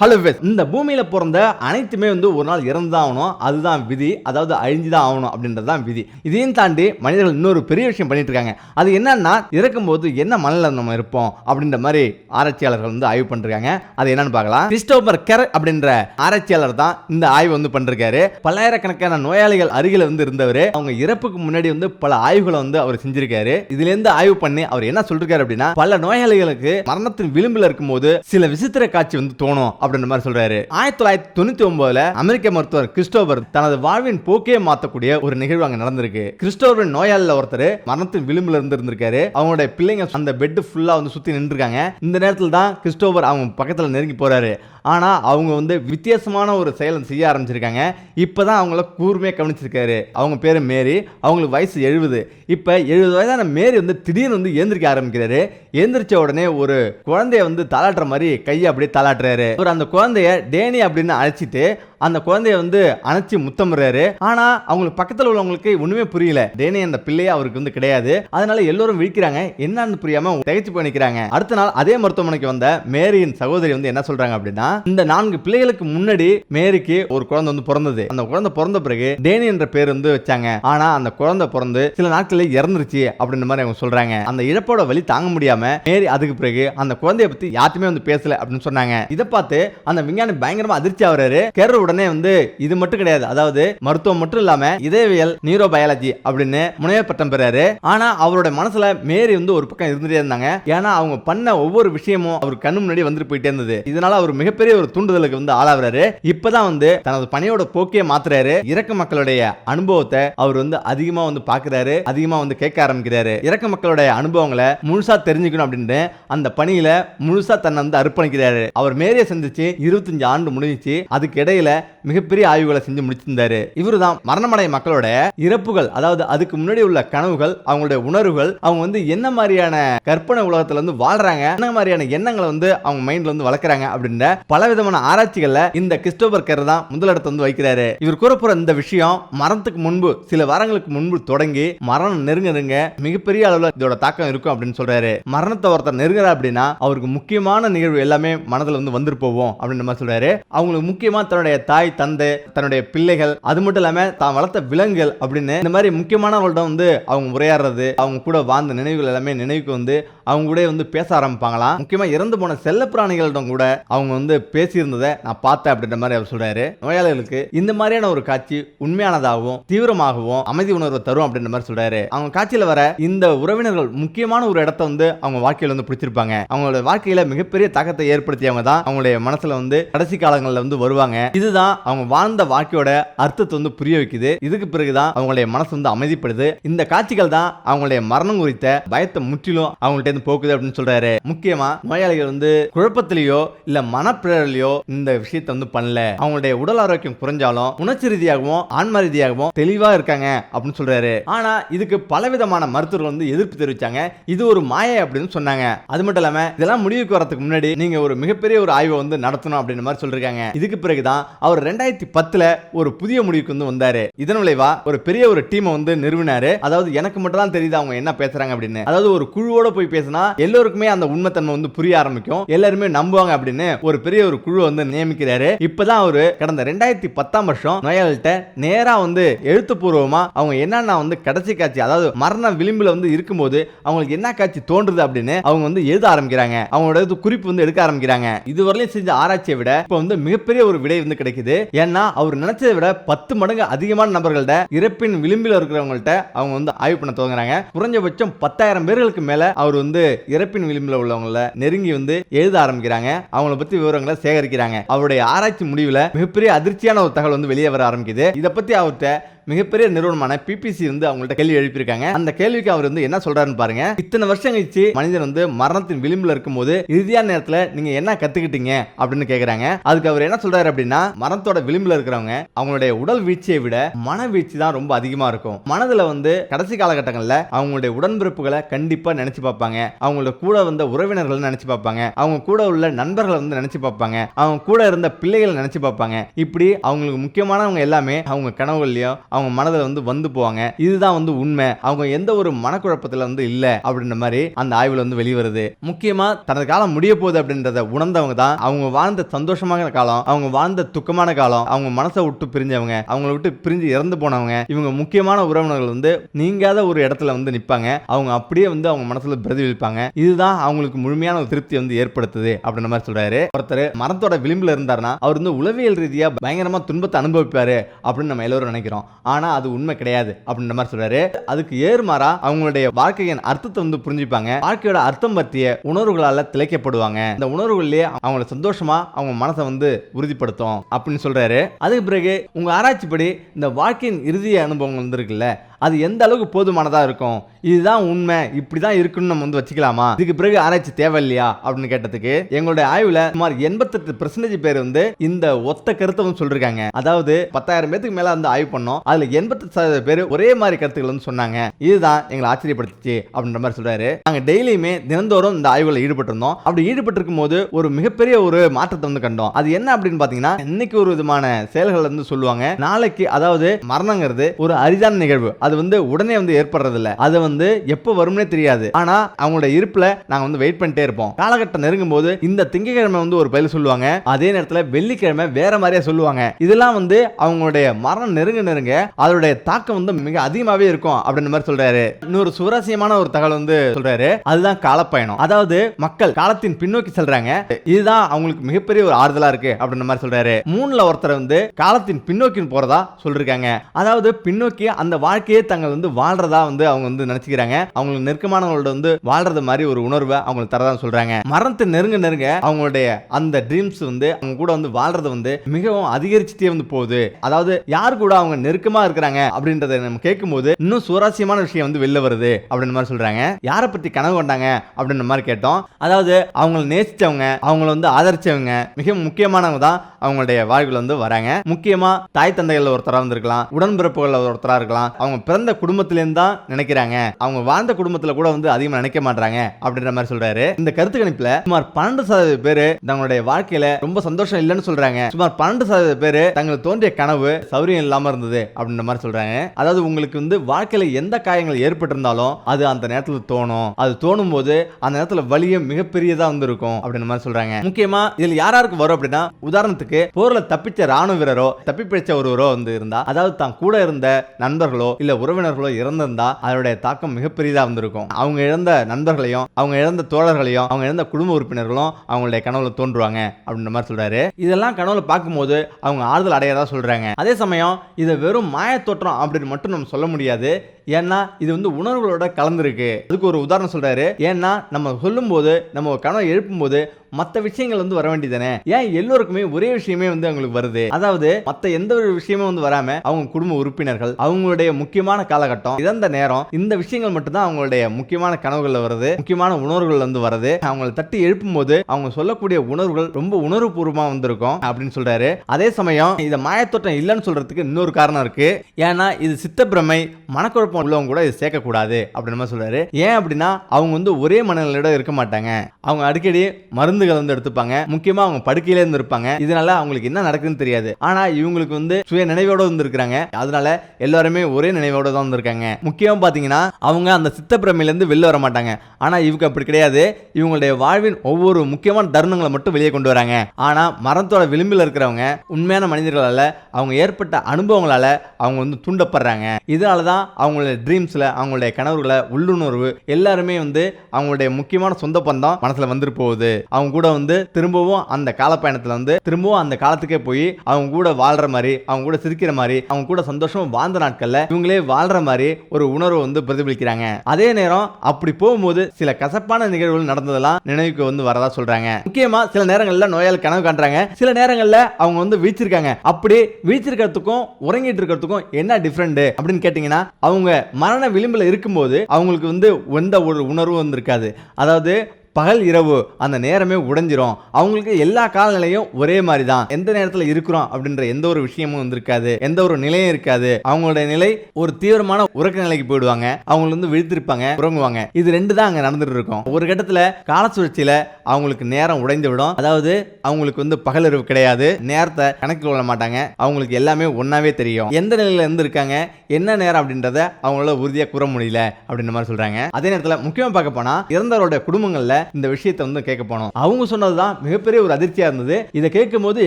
Hello விஸ் இந்த பூமியில் பிறந்த அனைத்துமே வந்து ஒரு நாள் இறந்து தான் ஆகணும். அதுதான் விதி. அதாவது அழிஞ்சு தான் ஆகணும் அப்படின்றது தான் விதி. இதையும் தாண்டி மனிதர்கள் இன்னொரு பெரிய விஷயம் பண்ணிட்டு இருக்காங்க. அது என்னன்னா இறக்கும்போது என்ன மனநில நம்ம இருப்போம் அப்படின்ற மாதிரி ஆராய்ச்சியாளர்கள் வந்து ஆய்வு பண்ணிருக்காங்க. அது என்னன்னு பார்க்கலாம். கிறிஸ்டோபர் கெர் அப்படின்ற ஆராய்ச்சியாளர் தான் இந்த ஆய்வு வந்து பண்ணிருக்காரு. பல்லாயிரக்கணக்கான நோயாளிகள் அருகில் வந்து இருந்தவர். அவங்க இறப்புக்கு முன்னாடி வந்து பல ஆய்வுகளை வந்து அவர் செஞ்சிருக்காரு. இதுல இருந்து ஆய்வு பண்ணி அவர் என்ன சொல்லிருக்காரு அப்படின்னா பல நோயாளிகளுக்கு மரணத்தின் விளிம்பில் இருக்கும்போது சில விசித்திர காட்சி வந்து தோணும் அப்படின்ற மாதிரி சொல்றாரு. ஆயிரத்தி தொள்ளாயிரத்தி தொண்ணூத்தி ஒன்பதுல அமெரிக்க மருத்துவர் கிறிஸ்டோபர் தனது வாழ்வின் போக்கே மாத்தக்கூடிய ஒரு நிகழ்வு அங்க நடந்திருக்கு. கிறிஸ்டோபர் நோயாளில ஒருத்தர் மரணத்தின் விளிம்புல இருந்து இருந்திருக்காரு. அவங்களுடைய பிள்ளைங்க அந்த பெட் ஃபுல்லா வந்து சுத்தி நின்றுருக்காங்க. இந்த நேரத்தில் தான் கிறிஸ்டோபர் அவங்க பக்கத்துல நெருங்கி போறாரு. ஆனால் அவங்க வந்து வித்தியாசமான ஒரு செயலை செய்ய ஆரம்பிச்சிருக்காங்க. இப்போ தான் அவங்கள கூர்மையாக கவனிச்சிருக்காரு. அவங்க பேர் மேரி. அவங்களுக்கு வயசு எழுபது. இப்போ எழுபது வயதான மேரி வந்து திடீர்னு வந்து ஏந்திரிக்க ஆரம்பிக்கிறாரு. எழுந்திரிச்ச உடனே ஒரு குழந்தைய வந்து தாளாட்டுற மாதிரி கையை அப்படியே தாளாட்டுறாரு அவர் அந்த குழந்தைய டேனி அப்படின்னு அழைச்சிட்டு அந்த குழந்தைய வந்து அணைச்சி முத்தமிடுறாரு. ஆனா அவங்களுக்கு பக்கத்துல உள்ளவங்களுக்கு ஒண்ணுமே புரியல. டேனி அந்த பிள்ளையே அவருக்கு வந்து கிடையாது. அதனால எல்லோரும் விழிக்கிறாங்க. என்னன்னு புரியாம தகைச்சு போய் நிக்கிறாங்க அடுத்த நாள் அதே மருத்துவமனைக்கு வந்த மேரியின் சகோதரி வந்து என்ன சொல்றாங்க அப்படின்னா இந்த நான்கு பிள்ளைகளுக்கு முன்னாடி மேரிக்கு ஒரு குழந்தை வந்து பிறந்தது. அந்த குழந்தை பிறந்த பிறகு டேனி என்ற பேர் வந்து வச்சாங்க. ஆனா அந்த குழந்தை பிறந்து சில நாட்களில் இறந்துருச்சு அப்படின்ற மாதிரி அவங்க சொல்றாங்க. அந்த இழப்போட வழி தாங்க முடியாம மேரி அதுக்கு பிறகு அந்த குழந்தைய பத்தி யாருமே வந்து பேசல அப்படின்னு சொன்னாங்க. இதை பார்த்து அந்த விஞ்ஞானி பயங்கரமா அதிர்ச்சி ஆகுறாரு. கேர உடனே வந்து இது மட்டும் கிடையாது. அதாவது மருத்துவம் மட்டும் இல்லாம இதயவியல் நியூரோ பயாலஜி அப்படின்னு முனைவர் பட்டம் பெறாரு. ஆனா அவரோட மனசுல மேரி வந்து ஒரு பக்கம் இருந்துட்டே இருந்தாங்க. ஏன்னா அவங்க பண்ண ஒவ்வொரு விஷயமும் அவர் கண்ணு முன்னாடி வந்துட்டு போயிட்டே இருந்தது. இதனால அவர் மிகப்பெரிய ஒரு தூண்டுதலுக்கு வந்து ஆளாகிறாரு. இப்பதான் வந்து தனது பணியோட போக்கே மாத்துறாரு. இறக்க மக்களுடைய அனுபவத்தை அவர் வந்து அதிகமா வந்து பாக்குறாரு. அதிகமா வந்து கேட்க ஆரம்பிக்கிறாரு. இறக்க மக்களுடைய அனுபவங்களை முழுசா தெரிஞ்சுக்கணும் அப்படின்னு அந்த பணியில முழுசா தன்னை வந்து அர்ப்பணிக்கிறாரு. அவர் மேரிய சந்திச்சு இருபத்தஞ்சு ஆண்டு முடிஞ்சிச்சு. அதுக்கு இடையில மிகப்பெரிய ஆய்வுகளை செஞ்சு முடிச்சிருந்தாரு. இவரு தான் மரணமடைய மக்களோட இறப்புகள் அதாவது அதுக்கு முன்னாடி உள்ள கனவுகள் அவங்களுடைய உணர்வுகள் அவங்க வந்து என்ன மாதிரியான கற்பனை உலகத்துல வந்து வாழ்றாங்க என்ன மாதிரியான எண்ணங்களை வந்து அவங்க மைண்ட்ல வந்து வளர்க்குறாங்க அப்படின்ற பல விதமான ஆராய்ச்சிகள்ல இந்த கிறிஸ்டோபர் கர் தான் முதலிடத்தை வந்து வைக்கிறாரு. இவர் கூறப்போற இந்த விஷயம் மரணத்துக்கு முன்பு சில வாரங்களுக்கு முன்பு தொடங்கி மரணம் நெருங்க நெருங்க மிகப்பெரிய அளவுல இதோட தாக்கம் இருக்கும் அப்படின்னு சொல்றாரு. மரணத்தை ஒருத்தர் நெருங்குறா அப்படின்னா அவருக்கு முக்கியமான நிகழ்வு எல்லாமே மனதில் வந்து வந்துட்டு போவோம் அப்படின்ற மாதிரி சொல்றாரு. அவங்களுக்கு முக்கியமா தன்னுடைய தாய் தந்தை தன்னுடைய பிள்ளைகள் அது மட்டும் இல்லாம தான் வளர்த்த விலங்குகள் அப்படின்னு இந்த மாதிரி முக்கியமானவங்கள்ட்ட வந்து அவங்க உரையாடுறது அவங்க கூட வாழ்ந்த நினைவுகள் எல்லாமே நினைவுக்கு வந்து அவங்க கூட வந்து பேச ஆரம்பிப்பாங்களாம் முக்கியமா இறந்து போன செல்ல பிராணிகளிடம் கூட அவங்க வந்து பேசியிருந்ததை நான் பார்த்தேன் அப்படின்ற மாதிரி அவர் சொல்றாரு. நோயாளிகளுக்கு இந்த மாதிரியான ஒரு காட்சி உண்மையானதாகவும் தீவிரமாகவும் அமைதி உணர்வை தரும் அப்படின்ற மாதிரி சொல்றாரு. அவங்க காட்சியில் வர இந்த உறவினர்கள் முக்கியமான ஒரு இடத்த வந்து அவங்க வாழ்க்கையில வந்து பிடிச்சிருப்பாங்க. அவங்களோட வாழ்க்கையில மிகப்பெரிய தாக்கத்தை ஏற்படுத்தியவங்க தான் அவங்களுடைய மனசுல வந்து கடைசி காலங்களில் வந்து வருவாங்க. இதுதான் அவங்க வாழ்ந்த வாழ்க்கையோட அர்த்தத்தை வந்து புரிய வைக்குது. இதுக்கு பிறகுதான் அவங்களுடைய மனசு வந்து அமைதிப்படுது. இந்த காட்சிகள் தான் அவங்களுடைய மரணம் குறித்த பயத்தை முற்றிலும் அவங்கள்ட்ட இருந்து போக்குது அப்படின்னு சொல்றாரு. முக்கியமா நோயாளிகள் வந்து குழப்பத்திலேயோ இல்ல மனப்பிழலையோ இந்த விஷயத்த வந்து பண்ணல. அவங்களுடைய உடல் ஆரோக்கியம் குறைஞ்சாலும் உணர்ச்சி ரீதியாகவும் ஆன்ம ரீதியாகவும் தெளிவா இருக்காங்க அப்படின்னு சொல்றாரு. ஆனா இதுக்கு பலவிதமான மருத்துவர்கள் வந்து எதிர்ப்பு தெரிவிச்சாங்க. இது ஒரு மாயை அப்படின்னு சொன்னாங்க. அது மட்டும் இல்லாம இதெல்லாம் முடிவுக்கு வரதுக்கு முன்னாடி நீங்க ஒரு மிகப்பெரிய ஒரு ஆய்வை வந்து நடத்தணும் அப்படின்ற மாதிரி சொல்லிருக்காங்க. இதுக்கு பிறகுதான் அவர் ரெண்டாயிரத்தி பத்துல ஒரு புதிய முடிவுக்கு வந்து வந்தாரு. இதன் விளைவா ஒரு பெரிய ஒரு டீமை வந்து நிறுவினாரு. அதாவது எனக்கு மட்டும் தான் தெரியுது அவங்க என்ன பேசுறாங்க அப்படின்னு. அதாவது ஒரு குழுவோட போய் பேசினா எல்லோருக்குமே அந்த உண்மைத்தன்மை வந்து புரிய ஆரம்பிக்கும். எல்லாருமே நம்புவாங்க அப்படின்னு ஒரு பெரிய ஒரு குழு வந்து நியமிக்கிறாரு. இப்பதான் அவரு கடந்த ரெண்டாயிரத்தி பத்தாம் வருஷம் நோயாளிகிட்ட நேரா வந்து எழுத்துப்பூர்வமா அவங்க என்னென்ன வந்து கடைசி காட்சி அதாவது மரண விளிம்புல வந்து இருக்கும்போது அவங்களுக்கு என்ன காட்சி தோன்றுது அப்படின்னு அவங்க வந்து எழுத ஆரம்பிக்கிறாங்க. அவங்களோட இது குறிப்பு வந்து எடுக்க ஆரம்பிக்கிறாங்க. இதுவரையிலும் செஞ்ச ஆராய்ச்சியை விட இப்போ வந்து மிகப்பெரிய ஒரு விடை வந்து கிடைக்குது. ஏன்னா அவர் நினைச்சதை விட பத்து மடங்கு அதிகமான நபர்கள்ட்ட இறப்பின் விளிம்பில் இருக்கிறவங்கள்ட்ட அவங்க வந்து ஆய்வு பண்ண துவங்குறாங்க. குறைஞ்சபட்சம் பத்தாயிரம் பேர்களுக்கு மேல அவர் வந்து இறப்பின் விளிம்பில் உள்ளவங்கள நெருங்கி வந்து எழுத ஆரம்பிக்கிறாங்க. அவங்கள பத்தி விவரங்களை சேகரிக்கிறாங்க. அவருடைய ஆராய்ச்சி முடிவில் மிகப்பெரிய அதிர்ச்சியான ஒரு தகவல் வந்து வெளியே வர ஆரம்பிக்குது. இதை பத்தி அவர்கிட்ட மிகப்பெரிய நிறுவனமான பிபிசி வந்து அவங்கள்ட்ட கேள்வி எழுப்பியிருக்காங்க. அந்த கேள்விக்கு அவர் வந்து என்ன சொல்றாருன்னு பாருங்க. இத்தனை வருஷம் கழிச்சு மனிதன் வந்து மரணத்தின் விளிம்புல இருக்கும்போது இறுதியான நேரத்துல நீங்க என்ன கத்துக்கிட்டீங்க அப்படின்னு கேக்குறாங்க. அதுக்கு அவர் என்ன சொல்றாரு அப்படின்னா மரணத்தோட விளிம்புல இருக்கிறவங்க அவங்களுடைய உடல் வீழ்ச்சியை விட மன வீழ்ச்சி தான் ரொம்ப அதிகமா இருக்கும். மனதுல வந்து கடைசி காலகட்டங்கள்ல அவங்களுடைய உடன்பிறப்புகளை கண்டிப்பா நினைச்சு பார்ப்பாங்க. அவங்களோட கூட வந்த உறவினர்களை நினைச்சு பார்ப்பாங்க. அவங்க கூட உள்ள நண்பர்களை வந்து நினைச்சு பார்ப்பாங்க. அவங்க கூட இருந்த பிள்ளைகளை நினைச்சு பார்ப்பாங்க. இப்படி அவங்களுக்கு முக்கியமானவங்க எல்லாமே அவங்க கனவுகள்லயும் அவங்க மனதில் வந்து வந்து போவாங்க. இதுதான் வந்து உண்மை. அவங்க எந்த ஒரு மனக்குழப்பத்தில் வந்து இல்லை அப்படின்ற மாதிரி அந்த ஆய்வில் வந்து வெளிவருது. முக்கியமாக தனது காலம் முடிய போகுது அப்படின்றத உணர்ந்தவங்க தான் அவங்க வாழ்ந்த சந்தோஷமான காலம் அவங்க வாழ்ந்த துக்கமான காலம் அவங்க மனசை விட்டு பிரிஞ்சவங்க அவங்கள விட்டு பிரிஞ்சு இறந்து போனவங்க இவங்க முக்கியமான உறவினர்கள் வந்து நீங்காத ஒரு இடத்துல வந்து நிற்பாங்க அவங்க அப்படியே வந்து அவங்க மனசில் பிரதிபலிப்பாங்க. இதுதான் அவங்களுக்கு முழுமையான ஒரு திருப்தி வந்து ஏற்படுத்துது அப்படின்ற மாதிரி சொல்றாரு. ஒருத்தர் மரத்தோட விளிம்பில் இருந்தாருன்னா அவர் வந்து உளவியல் ரீதியாக பயங்கரமாக துன்பத்தை அனுபவிப்பாரு அப்படின்னு நம்ம எல்லாரும் நினைக்கிறோம். ஆனால் அது உண்மை கிடையாது அப்படின்ற மாதிரி சொல்றாரு. அதுக்கு ஏறுமாறா அவங்களுடைய வாழ்க்கையின் அர்த்தத்தை வந்து புரிஞ்சுப்பாங்க. வாழ்க்கையோட அர்த்தம் பற்றிய உணர்வுகளால் திளைக்கப்படுவாங்க. இந்த உணர்வுகள்லேயே அவங்கள சந்தோஷமா அவங்க மனசை வந்து உறுதிப்படுத்தும் அப்படின்னு சொல்றாரு. அதுக்கு பிறகு உங்க ஆராய்ச்சிப்படி இந்த வாழ்க்கையின் இறுதி அனுபவம் வந்து இருக்குல்ல அது எந்த அளவுக்கு போதுமானதாக இருக்கும்? இதுதான் உண்மை. இப்படி தான் இருக்குன்னு நம்ம வந்து வச்சுக்கலாமா? இதுக்கு பிறகு ஆராய்ச்சி தேவையில்லையா? அப்படின்னு கேட்டதுக்கு எங்களுடைய ஆய்வில் சுமார் எண்பத்தெட்டு பெர்சன்டேஜ் பேர் வந்து இந்த ஒத்த கருத்தை வந்து சொல்லிருக்காங்க. அதாவது பத்தாயிரம் பேத்துக்கு மேலே வந்து ஆய்வு பண்ணோம். அதில் எண்பத்தெட்டு சதவீத பேர் ஒரே மாதிரி கருத்துக்கள் வந்து சொன்னாங்க. இதுதான் எங்களை ஆச்சரியப்படுத்துச்சு அப்படின்ற மாதிரி சொல்றாரு. நாங்கள் டெய்லியுமே தினந்தோறும் இந்த ஆய்வில் ஈடுபட்டிருந்தோம். அப்படி ஈடுபட்டிருக்கும் போது ஒரு மிகப்பெரிய ஒரு மாற்றத்தை வந்து கண்டோம். அது என்ன அப்படின்னு பார்த்தீங்கன்னா இன்னைக்கு ஒரு விதமான செயல்கள் வந்து சொல்லுவாங்க நாளைக்கு அதாவது மரணங்கிறது ஒரு அரிதான நிகழ்வு. அது அது வந்து உடனே வந்து ஏற்படுறது இல்ல அது வந்து எப்போ வரும்னே தெரியாது. ஆனா அவங்களோட இருப்புல நாங்க வந்து வெயிட் பண்ணிட்டே இருப்போம். காலகட்டம் நெருங்கும் போது இந்த திங்கக்கிழமை வந்து ஒரு பயில் சொல்லுவாங்க. அதே நேரத்துல வெள்ளிக்கிழமை வேற மாதிரியா சொல்லுவாங்க. இதெல்லாம் வந்து அவங்களுடைய மரணம் நெருங்க நெருங்க அதோடைய தாக்கம் வந்து மிக அதிகமாவே இருக்கும் அப்படின்ற மாதிரி சொல்றாரு. இன்னொரு சுவாரஸ்யமான ஒரு தகவல் வந்து சொல்றாரு. அதுதான் காலப்பயணம். அதாவது மக்கள் காலத்தின் பின்னோக்கி செல்றாங்க. இதுதான் அவங்களுக்கு மிகப்பெரிய ஒரு ஆறுதலா இருக்கு அப்படின்ற மாதிரி சொல்றாரு. மூணுல ஒருத்தர் வந்து காலத்தின் பின்னோக்கி போறதா சொல்லிருக்காங்க. அதாவது பின்னோக்கி அந்த வாழ்க்கையை தங்கள் வந்து வாழ்றதா வந்து அவங்க வந்து நினைச்சுக்கிறாங்க. அவங்களுக்கு நெருக்கமானவங்களோட வந்து வாழ்றது மாதிரி ஒரு உணர்வை அவங்களுக்கு தரதான் சொல்றாங்க. மரணத்தை நெருங்க நெருங்க அவங்களுடைய அந்த ட்ரீம்ஸ் வந்து அவங்க கூட வந்து வாழ்றது வந்து மிகவும் அதிகரிச்சுட்டே வந்து போகுது. அதாவது யார் கூட அவங்க நெருக்கமா இருக்கிறாங்க அப்படின்றத நம்ம கேட்கும்போது இன்னும் சுவாரஸ்யமான விஷயம் வந்து வெளில வருது அப்படின்ற மாதிரி சொல்றாங்க. யாரை பத்தி கனவு கொண்டாங்க அப்படின்ற மாதிரி கேட்டோம். அதாவது அவங்கள நேசிச்சவங்க அவங்கள வந்து ஆதரிச்சவங்க மிக முக்கியமானவங்க தான் அவங்களுடைய வாழ்வில் வந்து வராங்க. முக்கியமா தாய் தந்தைகள் ஒருத்தராக இருந்திருக்கலாம் உடன்பிறப்புகள் ஒருத்தராக இருக்கலாம் அவங்க பிறந்த குடும்பத்திலேருந்து தான் நினைக்கிறாங்க. அவங்க வாழ்ந்த குடும்பத்தில் கூட வந்து அதிகமாக நினைக்க மாட்டாங்க அப்படின்ற மாதிரி சொல்றாரு. இந்த கருத்து கணிப்புல சுமார் பன்னெண்டு சதவீத பேர் தங்களுடைய வாழ்க்கையில ரொம்ப சந்தோஷம் இல்லைன்னு சொல்றாங்க. சுமார் பன்னெண்டு சதவீத பேர் தங்களுக்கு தோன்றிய கனவு சௌரியம் இல்லாம இருந்தது அப்படின்ற மாதிரி சொல்றாங்க. அதாவது உங்களுக்கு வந்து வாழ்க்கையில எந்த காயங்கள் ஏற்பட்டிருந்தாலும் அது அந்த நேரத்தில் தோணும். அது தோணும் போது அந்த நேரத்தில் வலியும் மிகப்பெரியதா வந்து இருக்கும் அப்படின்ற மாதிரி சொல்றாங்க. முக்கியமா இதில் யார் யாருக்கு வரும் அப்படின்னா உதாரணத்துக்கு போர்ல தப்பிச்ச ராணுவ வீரரோ தப்பி பிடிச்ச ஒருவரோ வந்து இருந்தா அதாவது தான் கூட இருந்த நண்பர்களோ இல்ல உறவினர்களோ இறந்திருந்தா அதனுடைய தாக்கம் மிகப்பெரியதாக வந்திருக்கும் அவங்க இழந்த நண்பர்களையும் அவங்க இழந்த தோழர்களையும் அவங்க இழந்த குடும்ப உறுப்பினர்களும் அவங்களுடைய கனவுல தோன்றுவாங்க அப்படின்ற மாதிரி சொல்றாரு. இதெல்லாம் கனவுல பார்க்கும்போது அவங்க ஆறுதல் அடையதா சொல்றாங்க. அதே சமயம் இதை வெறும் மாயத்தோற்றம் அப்படின்னு மட்டும் நம்ம சொல்ல முடியாது. ஏன்னா இது வந்து உணர்வுகளோட கலந்துருக்கு. அதுக்கு ஒரு உதாரணம் சொல்றாரு. ஏன்னா நம்ம சொல்லும்போது நம்ம கனவை எழுப்பும்போது மற்ற விஷயங்கள் வந்து வர வேண்டியதானே ஏன் எல்லோருக்குமே ஒரே விஷயமே வந்து அவங்களுக்கு வருது? அதாவது மற்ற எந்த ஒரு விஷயமும் வந்து வராம அவங்க குடும்ப உறுப்பினர்கள் அவங்களுடைய முக்கியமான காலகட்டம் இறந்த நேரம் இந்த விஷயங்கள் மட்டும்தான் அவங்களுடைய முக்கியமான கனவுகள்ல வருது முக்கியமான உணர்வுகள் வந்து வருது. அவங்களை தட்டி எழுப்பும் போது அவங்க சொல்லக்கூடிய உணர்வுகள் ரொம்ப உணர்வுபூர்வமா வந்திருக்கும் அப்படின்னு சொல்றாரு. அதே சமயம் இதை மாயத்தோட்டம் இல்லைன்னு சொல்றதுக்கு இன்னொரு காரணம் இருக்கு. ஏன்னா இது சித்தப்பிரமை மனக்குழப்பம் உள்ளவங்க கூட இது சேர்க்கக்கூடாது அப்படின்னு மாதிரி ஏன் அப்படின்னா அவங்க வந்து ஒரே மனநிலையோட இருக்க மாட்டாங்க. அவங்க அடிக்கடி மருந்துகள் வந்து எடுத்துப்பாங்க. முக்கியமாக அவங்க படுக்கையில இருந்து இருப்பாங்க இதனால அவங்களுக்கு என்ன நடக்குதுன்னு தெரியாது. ஆனால் இவங்களுக்கு வந்து சுய நினைவோட வந்திருக்கிறாங்க அதனால எல்லாருமே ஒரே நினைவோட தான் வந்திருக்காங்க முக்கியமாக பார்த்தீங்கன்னா அவங்க அந்த சித்த பிரமையிலேருந்து வெளில வர மாட்டாங்க. ஆனால் இவங்க அப்படி கிடையாது. இவங்களுடைய வாழ்வின் ஒவ்வொரு முக்கியமான தருணங்களை மட்டும் வெளியே கொண்டு வராங்க. ஆனால் மரத்தோட விளிம்பில் இருக்கிறவங்க உண்மையான மனிதர்களால் அவங்க ஏற்பட்ட அனுபவங்களால் அவங்க வந்து தூண்டப்படுறாங்க. இதனால தான் அவங்களுடைய ட்ரீம்ஸில் அவங்களுடைய கனவுகளை உள்ளுணர்வு எல்லாருமே வந்து அவங்களுடைய முக்கியமான சொந்த பந்தம் மனசுல வந்துட்டு போகுது. அவங்க கூட வந்து திரும்பவும் அந்த காலப்பயணத்தில் வந்து திரும்பவும் அந்த காலத்துக்கே போய் அவங்க கூட வாழ்ற மாதிரி அவங்க கூட சிரிக்கிற மாதிரி அவங்க கூட சந்தோஷமாக வாழ்ந்த நாட்களில் இவங்களே வாழ்ற மாதிரி ஒரு உணர்வை வந்து பிரதிபலிக்கிறாங்க. அதே நேரம் அப்படி போகும்போது சில கசப்பான நிகழ்வுகள் நடந்ததெல்லாம் நினைவுக்கு வந்து வரதா சொல்றாங்க. முக்கியமா சில நேரங்களில் நோயாளி கனவு காண்றாங்க. சில நேரங்களில் அவங்க வந்து வீச்சிருக்காங்க அப்படி வீச்சிருக்கிறதுக்கும் உறங்கிட்டு இருக்கிறதுக்கும் என்ன டிஃப்ரெண்ட் அப்படின்னு கேட்டீங்கன்னா அவங்க மரண விளிம்பில் இருக்கும்போது அவங்களுக்கு வந்து எந்த ஒரு உணர்வும் வந்திருக்காது. அதாவது பகல் இரவு அந்த நேரமே உடைஞ்சிரும். அவங்களுக்கு எல்லா காலநிலையும் ஒரே மாதிரி தான் எந்த நேரத்தில் இருக்கிறோம் அப்படின்ற எந்த ஒரு விஷயமும் வந்திருக்காது. எந்த ஒரு நிலையும் இருக்காது. அவங்களுடைய நிலை ஒரு தீவிரமான உறக்க நிலைக்கு போயிடுவாங்க. அவங்க வந்து விழுத்திருப்பாங்க உறங்குவாங்க. இது ரெண்டு தான் அங்கே நடந்துட்டு இருக்கும். ஒரு கட்டத்தில் கால சுழற்சியில் அவங்களுக்கு நேரம் உடைந்து விடும் அதாவது அவங்களுக்கு வந்து பகல் இரவு கிடையாது. நேரத்தை கணக்கில் கொள்ள மாட்டாங்க. அவங்களுக்கு எல்லாமே ஒன்றாவே தெரியும். எந்த நிலையில இருந்து இருக்காங்க என்ன நேரம் அப்படின்றத அவங்களால உறுதியாக கூற முடியல அப்படின்ற மாதிரி சொல்கிறாங்க அதே நேரத்தில் முக்கியமாக பார்க்க போனால் இறந்தவரோட குடும்பங்களில் இந்த விஷயத்தை வந்து கேட்க போனோம். அவங்க சொன்னதுதான் மிகப்பெரிய ஒரு அதிர்ச்சியா இருந்தது. இதை கேட்கும் போது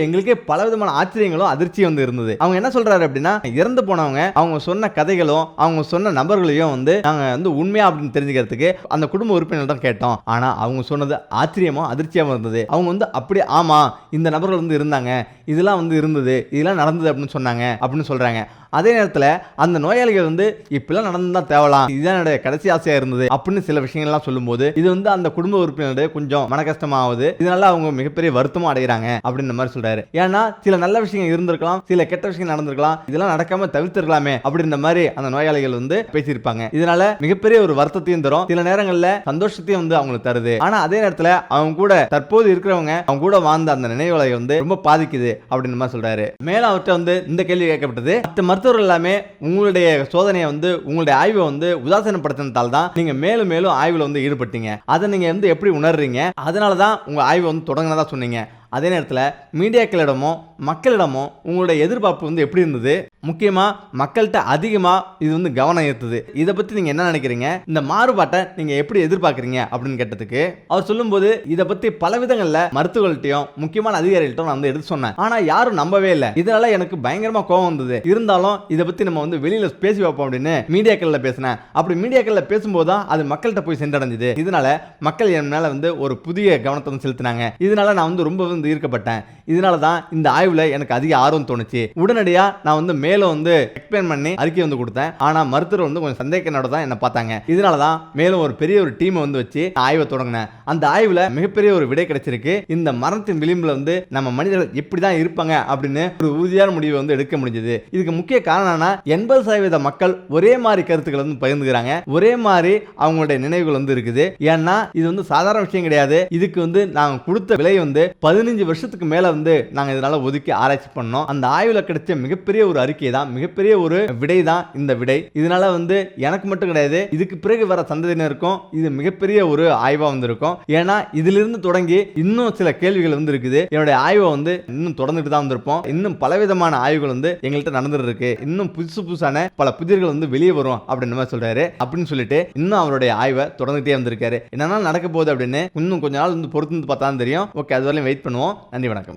எங்களுக்கே பல விதமான ஆச்சரியங்களும் அதிர்ச்சியும் வந்து இருந்தது. அவங்க என்ன சொல்றாரு அப்படின்னா இறந்து போனவங்க அவங்க சொன்ன கதைகளும் அவங்க சொன்ன நபர்களையும் வந்து நாங்க வந்து உண்மையா அப்படின்னு தெரிஞ்சுக்கிறதுக்கு அந்த குடும்ப உறுப்பினர் தான் கேட்டோம். ஆனா அவங்க சொன்னது ஆச்சரியமா அதிர்ச்சியாகவும் இருந்தது. அவங்க வந்து அப்படி ஆமா இந்த நபர்கள் வந்து இருந்தாங்க. இதெல்லாம் வந்து இருந்தது. இதெல்லாம் நடந்தது அப்படின்னு சொன்னாங்க அப்படின்னு சொல்றாங்க. அதே நேரத்தில் அந்த நோயாளிகள் வந்து இப்படிலாம் நடந்து தான் தேவலாம். இதுதான் என்னுடைய கடைசி ஆசையா இருந்தது. அப்படின்னு சில விஷயங்கள்லாம் சொல்லும்போது இது வந்து அந்த குடும்ப உறுப்பினருடைய கொஞ்சம் மன கஷ்டமாகுது இதனால அவங்க மிகப்பெரிய வருத்தமும் அடைகிறாங்க அப்படின்ற மாதிரி சொல்றாரு. ஏன்னா சில நல்ல விஷயங்கள் இருந்திருக்கலாம் சில கெட்ட விஷயங்கள் நடந்திருக்கலாம் இதெல்லாம் நடக்காம தவிர்த்திருக்கலாமே அப்படின்ற மாதிரி அந்த நோயாளிகள் வந்து பேசியிருப்பாங்க. இதனால மிகப்பெரிய ஒரு வருத்தத்தையும் தரும். சில நேரங்களில் சந்தோஷத்தையும் வந்து அவங்களுக்கு தருது. ஆனா அதே நேரத்துல அவங்க கூட தற்போது இருக்கிறவங்க அவங்க கூட வாழ்ந்த அந்த நினைவுகளை வந்து ரொம்ப பாதிக்குது அப்படின்னு மாதிரி சொல்றாரு. மேல அவர்கிட்ட வந்து இந்த கேள்வி கேட்கப்பட்டது மற்ற மருத்துவர்கள் எல்லாமே உங்களுடைய சோதனையை வந்து உங்களுடைய ஆய்வை வந்து உதாசீனப்படுத்தினதால் தான் நீங்க மேலும் மேலும் ஆய்வில் வந்து ஈடுபட்டீங்க. அதை நீங்க வந்து எப்படி உணர்றீங்க? அதனால தான் உங்கள் ஆய்வை வந்து தொடங்கினதா சொன்னீங்க. அதே நேரத்தில் மீடியாக்களிடமோ மக்களிடமோ உங்களுடைய எதிர்பார்ப்பு வந்து எப்படி இருந்தது? முக்கியமாக மக்கள்கிட்ட அதிகமாக இது வந்து கவனம் ஈர்த்தது. இதை பற்றி நீங்கள் என்ன நினைக்கிறீங்க? இந்த மாறுபாட்டை நீங்கள் எப்படி எதிர்பார்க்குறீங்க அப்படின்னு கேட்டதுக்கு அவர் சொல்லும்போது இதை பற்றி பல விதங்களில் மருத்துவர்கள்ட்டையும் முக்கியமான அதிகாரிகள்ட்டும் நான் வந்து எடுத்து சொன்னேன். ஆனால் யாரும் நம்பவே இல்லை. இதனால் எனக்கு பயங்கரமாக கோபம் வந்தது. இருந்தாலும் இதை பற்றி நம்ம வந்து வெளியில் பேசி வைப்போம் அப்படின்னு மீடியாக்களில் பேசினேன். அப்படி மீடியாக்களில் பேசும்போது தான் அது மக்கள்கிட்ட போய் சென்றடைஞ்சது. இதனால மக்கள் என் மேலே வந்து ஒரு புதிய கவனத்தை வந்து செலுத்தினாங்க. இதனால நான் வந்து ரொம்ப வந்து ஈர்க்கப்பட்டேன். இதனால தான் இந்த ஆய்வில் எனக்கு அதிக ஆர்வம் தோணுச்சு. உடனடியாக நான் வந்து மேலும் வந்து எக்ஸ்பிளைன் பண்ணி அறிக்கை வந்து கொடுத்தேன். ஆனால் மருத்துவர் வந்து கொஞ்சம் சந்தேகனோட தான் என்னை பார்த்தாங்க. இதனால தான் மேலும் ஒரு பெரிய ஒரு டீமை வந்து வச்சு ஆய்வை தொடங்கினேன். அந்த ஆய்வில் மிகப்பெரிய ஒரு விடை கிடைச்சிருக்கு. இந்த மரணத்தின் விளிம்பில் வந்து நம்ம மனிதர்கள் இப்படி தான் இருப்பாங்க அப்படின்னு ஒரு உறுதியான முடிவை வந்து எடுக்க முடிஞ்சது. இதுக்கு முக்கிய காரணம்னா எண்பது சதவீத மக்கள் ஒரே மாதிரி கருத்துக்களை வந்து பகிர்ந்துக்கிறாங்க. ஒரே மாதிரி அவங்களுடைய நினைவுகள் வந்து இருக்குது. ஏன்னா இது வந்து சாதாரண விஷயம் கிடையாது. இதுக்கு வந்து நாங்கள் கொடுத்த விலை வந்து பதினஞ்சு வருஷத்துக்கு மேலே வந்து நாங்கள் இதனால ஒதுக்கி ஆராய்ச்சி பண்ணோம். அந்த ஆய்வில் கிடைச்ச மிகப்பெரிய ஒரு அறிக்கை தான் மிகப்பெரிய ஒரு விடை தான் இந்த விடை. இதனால வந்து எனக்கு மட்டும் கிடையாது இதுக்கு பிறகு வர சந்ததியினருக்கும் இது மிகப்பெரிய ஒரு ஆய்வா வந்திருக்கும். ஏன்னா இதிலிருந்து தொடங்கி இன்னும் சில கேள்விகள் வந்து இருக்குது என்னுடைய ஆய்வை வந்து இன்னும் தொடர்ந்துட்டு தான் வந்திருப்போம். இன்னும் பலவிதமான ஆய்வுகள் வந்து எங்கள்கிட்ட நடந்துட்டு இருக்கு இன்னும் புதுசு புதுசான பல புதிர்கள் வந்து வெளியே வரும் அப்படின்னு மாதிரி சொல்றாரு. அப்படின்னு சொல்லிட்டு இன்னும் அவருடைய ஆய்வை தொடர்ந்துட்டே வந்திருக்காரு. என்னன்னா நடக்க போகுது அப்படின்னு இன்னும் கொஞ்ச நாள் வந்து பொறுத்து வந்து பார்த்தா தெரியும். ஓகே அது வரையும் வெயிட் பண்ணுவோம். நன்றி வணக்கம்.